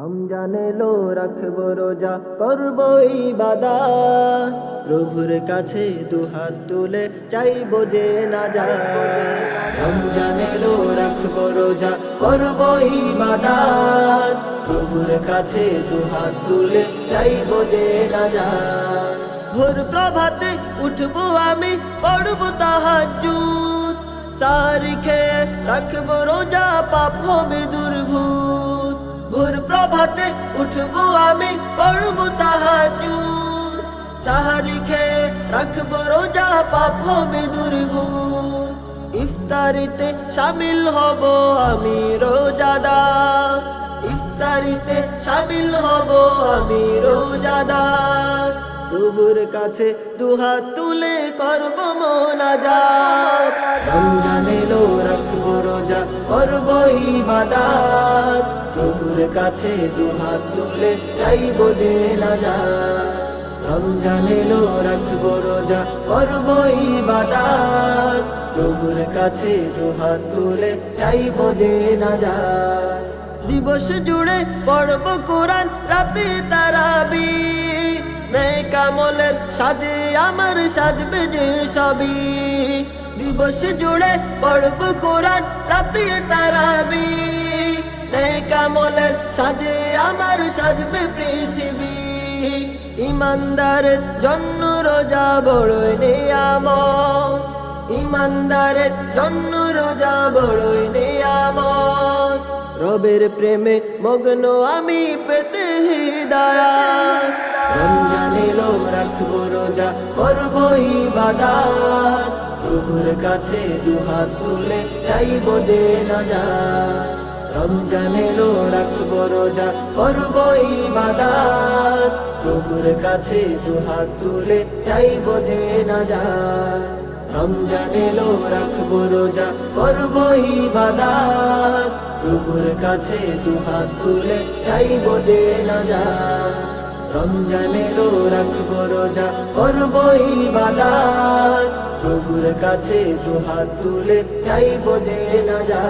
রমজান এলো, রাখব রোজা, করব ইবাদা। প্রভুর কাছে দুহাত তুলে চাইব যে না যা। রমজান এলো, রাখব রোজা, করব ইবাদা। প্রভুর কাছে দুহাত তুলে চাইব যে না যা। ভোর প্রভাতে উঠবো আমি, পড়ব তাহাজ্জুদ। সারি রাখব রোজা, পাপ হবে ভোর প্রভাতে উঠবো আমি, পড়ব তাহাজ্জুদ সাহারি খেয়ে রাখব রোজা, পাপ হবে ইফতারিতে শামিল হব আমি রোজাদা ইফতারিতে সামিল হব আমি রোজাদা প্রভুর কাছে দুহাত তুলে করব মোনাজাত রমজান এলো, রাখব রোজা, করব প্রভুর কাছে দুহাত তুলে চাইব যে না যা। রমজান এলো, রাখব রোজা করব ইবাদাত। প্রভুর কাছে দুহাত তুলে চাইব যে না যা। দিবস জুড়ে পড়ব কোরআন, রাতে তারাবি। নেই কামলের সাজে, আমার সাজবে যে সবই। দিবস জুড়ে পড়ব কোরআন, রাতে তারাবি। নেই কামলের সাজে, আমার সাজবে পৃথিবী। ইমানদারের জন্য রোজা বড়ই নিয়ামত। ইমানদারের জন্য রোজা বড়ই নিয়ামত। রবের প্রেমে মগ্ন আমি পেতে হিদায়াত। রমজান এলো রাখব রোজা, করব ইবাদাত। প্রভুর কাছে দুহাত তুলে চাইব যে না যা রমজান এলো, রাখব রোজা, করব ইবাদাত। প্রভুর কাছে দুহাত তুলে চাইব যে না যা রমজান এলো, রাখব রোজা, করব ইবাদাত। প্রভুর কাছে দুহাত তুলে চাইব যে না যা রমজান এলো, রাখব রোজা, করব ইবাদাত। প্রভুর কাছে দুহাত তুলে চাইব যে না যা